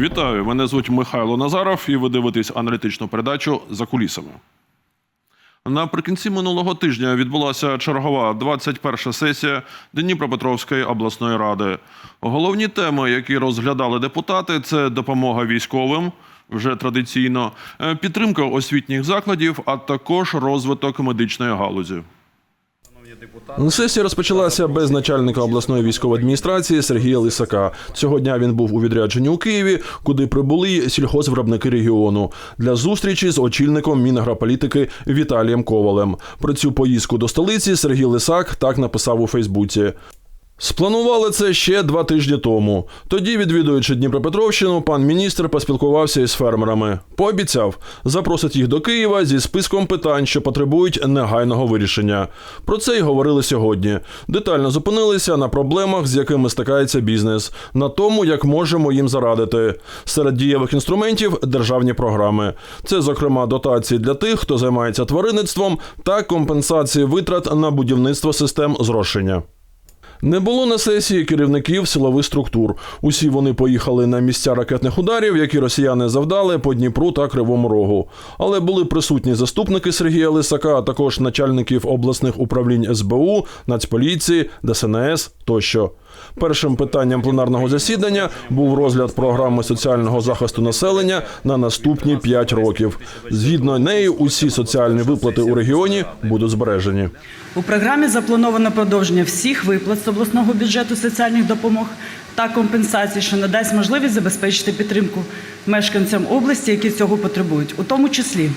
Вітаю! Мене звуть Михайло Назаров, і ви дивитесь аналітичну передачу за кулісами. Наприкінці минулого тижня відбулася чергова 21 сесія Дніпропетровської обласної ради. Головні теми, які розглядали депутати, це допомога військовим. Вже традиційно е, підтримка освітніх закладів, а також розвиток медичної галузі. Сесія розпочалася без начальника обласної військової адміністрації Сергія Лисака. Цього дня він був у відрядженні у Києві, куди прибули сільхозвиробники регіону для зустрічі з очільником Мінагрополітики Віталієм Ковалем. Про цю поїздку до столиці Сергій Лисак так написав у Фейсбуці. Спланували це ще два тижні тому. Тоді, відвідуючи Дніпропетровщину, пан міністр поспілкувався із фермерами. Пообіцяв, запросить їх до Києва зі списком питань, що потребують негайного вирішення. Про це й говорили сьогодні. Детально зупинилися на проблемах, з якими стикається бізнес, на тому, як можемо їм зарадити. Серед дієвих інструментів державні програми. Це, зокрема, дотації для тих, хто займається тваринництвом, та компенсації витрат на будівництво систем зрошення. Не було на сесії керівників силових структур. Усі вони поїхали на місця ракетних ударів, які росіяни завдали по Дніпру та Кривому Рогу. Але були присутні заступники Сергія Лисака, а також начальників обласних управлінь СБУ, Нацполіції, ДСНС тощо. Першим питанням пленарного засідання був розгляд програми соціального захисту населення на наступні 5 років. Згідно неї, усі соціальні виплати у регіоні будуть збережені. У програмі заплановано продовження всіх виплат з обласного бюджету соціальних допомог та компенсацій, що надасть можливість забезпечити підтримку мешканцям області, які цього потребують, у тому числі.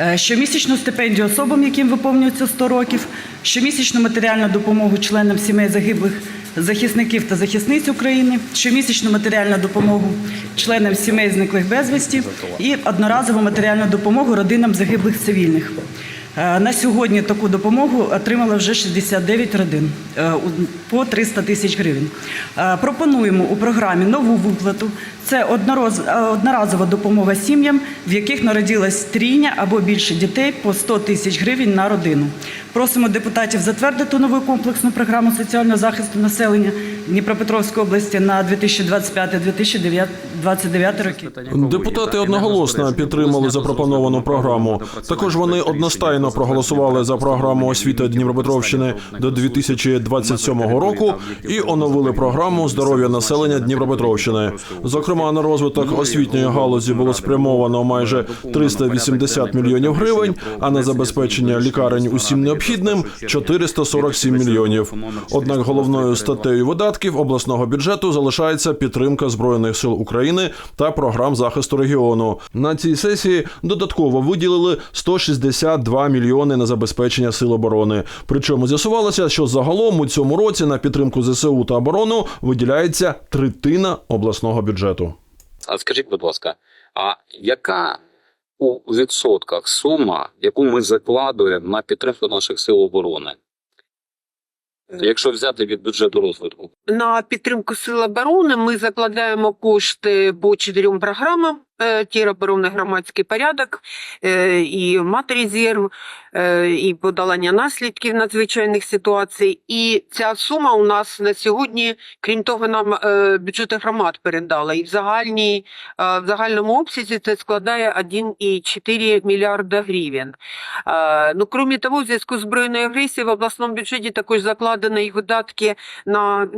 Е, Щомісячну стипендію особам, яким виповнюється 100 років, щомісячну матеріальну допомогу членам сімей загиблих захисників та захисниць України, щомісячну матеріальну допомогу членам сімей зниклих безвісті і одноразову матеріальну допомогу родинам загиблих цивільних. Е, На сьогодні таку допомогу отримали вже 69 родин е, по 300 тисяч гривень. Пропонуємо у програмі нову виплату. Це однороз- е, одноразова допомога сім'ям, в яких народилась трійня або більше дітей по 100 тисяч гривень на родину. Просимо депутатів затвердити нову комплексну програму соціального захисту населення Дніпропетровської області на 2025-2029 роки. Депутати одноголосно підтримали запропоновану програму. Також вони одностайно проголосували за програму освіти Дніпропетровщини до 2027 року і оновили програму здоров'я населення Дніпропетровщини. Зокрема, на розвиток освітньої галузі було спрямовано майже 380 мільйонів гривень, а на забезпечення лікарень усім необхідним 447 мільйонів. Однак головною статтею видатків обласного бюджету залишається підтримка збройних сил України та програм захисту регіону. На цій сесії додатково виділили 162 мільйони на забезпечення сил оборони. Причому з'ясувалося, що загалом у цьому році на підтримку ЗСУ та оборону виділяється третина обласного бюджету. А скажіть, будь ласка, а яка у відсотках сума, яку ми закладуємо на підтримку наших сил оборони? Якщо взяти від бюджету розвитку, На підтримку сил оборони ми закладаємо кошти по чотирьом програмам: Е, тероборонний громадський порядок, е, і матрезерв, е, і подолання наслідків надзвичайних ситуацій. І ця сума у нас на сьогодні, крім того, нам бюджети громад передала. І в загальній в загальному обсязі це складає 1,4 мільярда гривень. Ну, крім того, в зв'язку з збройною агресією в обласному бюджеті також закладені видатки на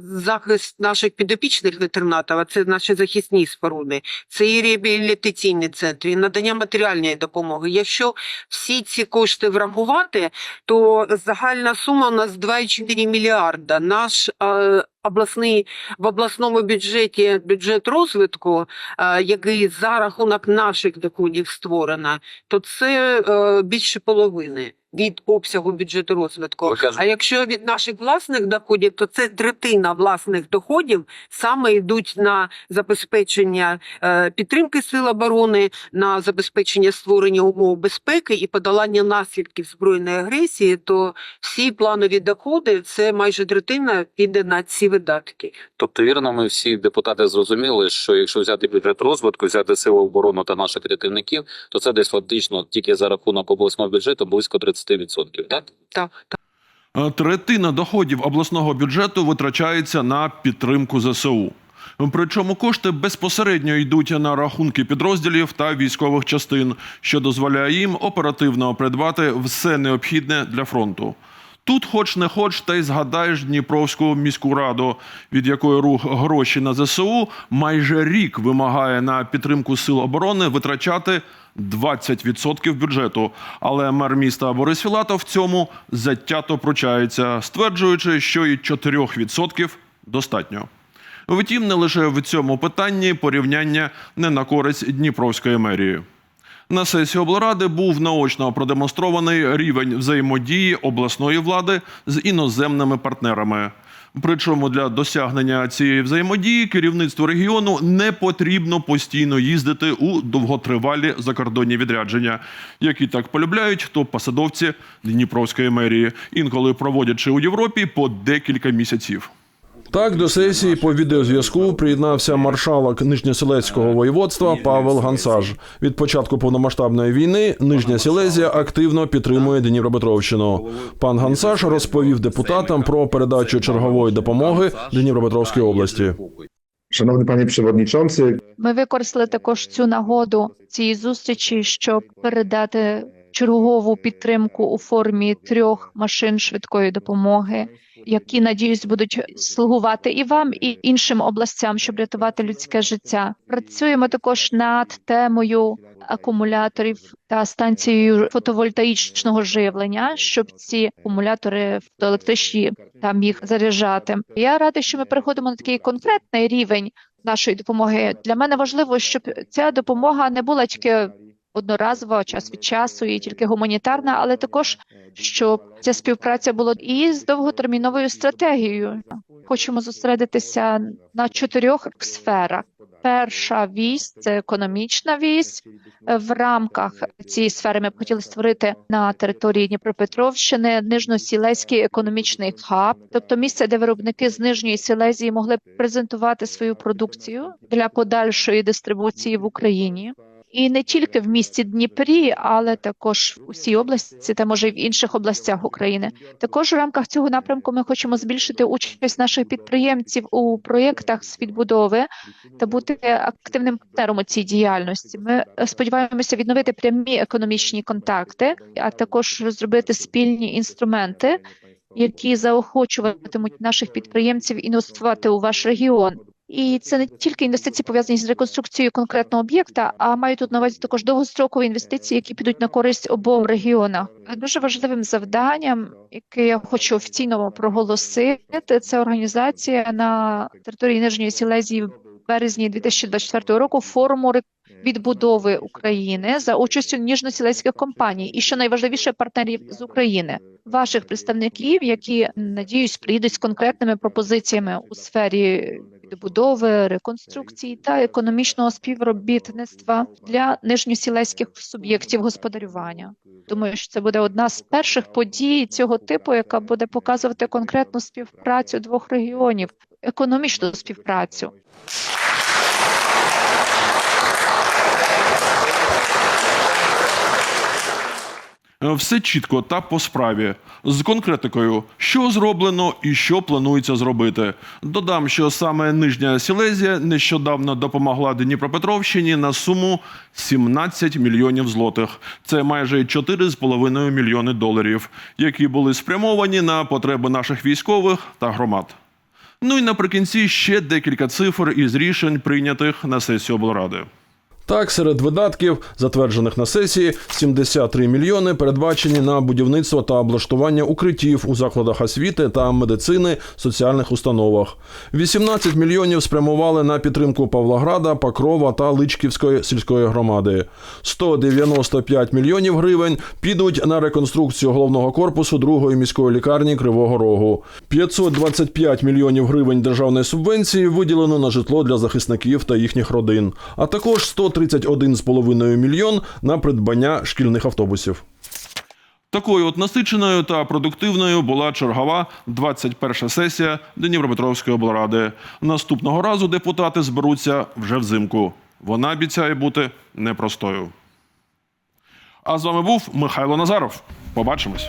захист наших підопічних ветеринатів, а це наші захисні споруди, це і реабілітаційні центри, і надання матеріальної допомоги. Якщо всі ці кошти врахувати, то загальна сума у нас 2,4 мільярда. Наш е, обласний в обласному бюджеті бюджет розвитку, е, який за рахунок наших доходів створено, то це е, більше половини від обсягу бюджету розвитку. А якщо від наших власних доходів, то це третина власних доходів саме йдуть на забезпечення е, підтримки сил оборони, на забезпечення створення умов безпеки і подолання наслідків збройної агресії, то всі планові доходи це майже третина піде на ці видатки. тобто вірно, ми всі депутати зрозуміли, що якщо взяти бюджет розвитку, взяти силу оборони та наших рятівників, то це десь фактично тільки за рахунок обласного бюджету близько 30%, так? Так, так. Е, Третина доходів обласного бюджету витрачається на підтримку ЗСУ. Причому кошти безпосередньо йдуть на рахунки підрозділів та військових частин, що дозволяє їм оперативно придбати все необхідне для фронту. Тут, хоч не хоч, та й згадаєш Дніпровську міську раду, від якої рух гроші на ЗСУ майже рік вимагає на підтримку сил оборони витрачати 20% бюджету. Але мер міста Борис Філатов в цьому затято пручається, стверджуючи, що і 4% достатньо. Втім, не лише в цьому питанні порівняння не на користь Дніпровської мерії. На сесії облради був наочно продемонстрований рівень взаємодії обласної влади з іноземними партнерами. Причому для досягнення цієї взаємодії керівництву регіону не потрібно постійно їздити у довготривалі закордонні відрядження, які так полюбляють топ-посадовці Дніпровської мерії, інколи проводячи у Європі по декілька місяців. Так до сесії по відеозв'язку приєднався маршалок Нижньоселецького воєводства Павел Гансаж. Від початку повномасштабної війни Нижня Сілезія активно підтримує Дніпропетровщину. Пан Гансаж розповів депутатам про передачу чергової допомоги Дніпропетровській області. Szanowny panie przewodniczący, Ми використали також цю нагоду цієї зустрічі, щоб передати чергову підтримку у формі трьох машин швидкої допомоги, які надіюсь будуть слугувати і вам, і іншим областям, щоб рятувати людське життя. Працюємо також над темою акумуляторів та станцією фотовольтаїчного живлення, щоб ці акумулятори електричні там їх заряджати. Я рада, що ми переходимо на такий конкретний рівень нашої допомоги. Для мене важливо, щоб ця допомога не була тільки одноразова, час від часу, і тільки гуманітарна, але також щоб ця співпраця була і з довготерміновою стратегією. Хочемо зосередитися на чотирьох сферах. Перша вісь це економічна вісь. В рамках цієї сфери ми б хотіли створити на території Дніпропетровщини нижньосілезький економічний хаб, тобто місце, де виробники з нижньої Сілезії могли б презентувати свою продукцію для подальшої дистрибуції в Україні. І не тільки в місті Дніпрі, але також в усій області, та може й в інших областях України. Також в рамках цього напрямку ми хочемо збільшити участь наших підприємців у проєктах з відбудови та бути активним партнером у цій діяльності. Ми сподіваємося відновити прямі економічні контакти, а також розробити спільні інструменти, які заохочуватимуть наших підприємців інвестувати у ваш регіон. І це не тільки інвестиції пов'язані з реконструкцією конкретного об'єкта, а мають тут на увазі також довгострокові інвестиції, які підуть на користь обом регіонах. Дуже важливим завданням, яке я хочу офіційно проголосити, це організація на території Нижньої Сілезії березні 2024 року форуму рек- відбудови України за участю ніжносілецьких компаній. І що найважливіше партнерів з України, ваших представників, які надіюсь приїдуть з конкретними пропозиціями у сфері відбудови, реконструкції та економічного співробітництва для нижньосілеських суб'єктів господарювання. Думаю, що це буде одна з перших подій цього типу, яка буде показувати конкретну співпрацю двох регіонів, економічну співпрацю. Е, Все чітко та по справі з конкретикою, що зроблено і що планується зробити. Додам, що саме Нижня Сілезія нещодавно допомогла Дніпропетровщині на суму 17 мільйонів злотих. Це майже 4,5 мільйони доларів, які були спрямовані на потреби наших військових та громад. Ну і наприкінці ще декілька цифр із рішень, прийнятих на сесії облради. Так, серед видатків, затверджених на сесії, 73 мільйони передбачені на будівництво та облаштування укриттів у закладах освіти та медицини, соціальних установах. 18 мільйонів спрямували на підтримку Павлограда, Покрова та Личківської сільської громади. 195 мільйонів гривень підуть на реконструкцію головного корпусу другої міської лікарні Кривого Рогу. 525 мільйонів гривень державної субвенції виділено на житло для захисників та їхніх родин, а також 131,5 мільйон на придбання шкільних автобусів. Такою от насиченою та продуктивною була чергова 21 сесія Дніпропетровської облради. Наступного разу депутати зберуться вже взимку. Вона обіцяє бути непростою. А з вами був Михайло Назаров. Побачимось.